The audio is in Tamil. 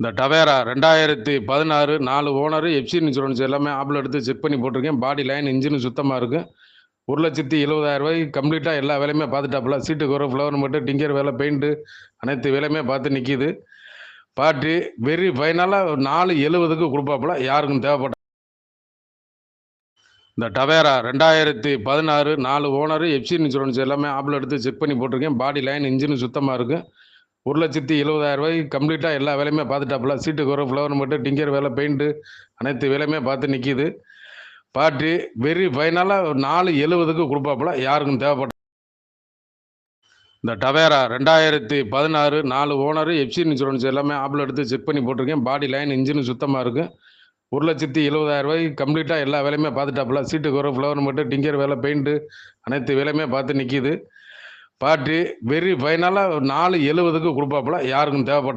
இந்த டவேரா ரெண்டாயிரத்தி பதினாறு நாலு ஓனரு எஃப்சி இன்சூரன்ஸ் எல்லாமே ஆப்பில் எடுத்து செக் பண்ணி போட்டிருக்கேன். பாடி லைன் இன்ஜின் சுத்தமாக இருக்கும் ஒரு லட்சத்தி எழுபதாயிரம் ரூபாய் கம்ப்ளீட்டாக எல்லா வேலையுமே பார்த்துட்டாப்புல. சீட்டு குறை ஃப்ளவர் மட்டும் டிங்கர் வேலை பெயிண்ட்டு அனைத்து வேலையுமே பார்த்து நிற்கிது பாட்டு வெரி ஃபைனலாக நாலு எழுபதுக்கு கொடுப்பாப்புல. யாருக்கும் தேவைப்பட்ட இந்த டவேரா ரெண்டாயிரத்தி பதினாறு நாலு ஓனரு எஃப்சி இன்சூரன்ஸ் எல்லாமே ஆப்பில் எடுத்து செக் பண்ணி போட்டிருக்கேன். பாடி லைன் இன்ஜின் சுத்தமாக இருக்குது ஒரு லட்சத்தி எழுபதாயிரம் ரூபாய் கம்ப்ளீட்டாக எல்லா வேலையுமே பார்த்துட்டாப்புல. சீட்டு குறை ஃப்ளவர் மட்டும் டிங்கர் வேலை பெயிண்ட்டு அனைத்து வேலையுமே பார்த்து நிற்கிது பாட்டு வெரி ஃபைனலாக நாலு எழுபதுக்கு கொடுப்பாப்புல. யாருக்கும் தேவைப்பட்ட இந்த டவேரா ரெண்டாயிரத்தி பதினாறு நாலு ஓனரு எஃப்சி இன்சூரன்ஸ் எல்லாமே ஆப்பில் எடுத்து செக் பண்ணி போட்டிருக்கேன். பாடி லைன் இன்ஜின் சுத்தமாக இருக்கும் ஒரு லட்சத்தி எழுபதாயிரம் ரூபாய் கம்ப்ளீட்டாக எல்லா வேலையுமே பார்த்துட்டாப்புல. சீட்டு குறை ஃப்ளவர் மட்டும் டிங்கர் வேலை பெயிண்ட்டு அனைத்து வேலையுமே பார்த்து நிற்கிது பார்ட்டி வெரி ஃபைனலாக நாலு எழுபதுக்கு கொடுப்பாப்புல யாருக்கும் தேவைப்பட்ட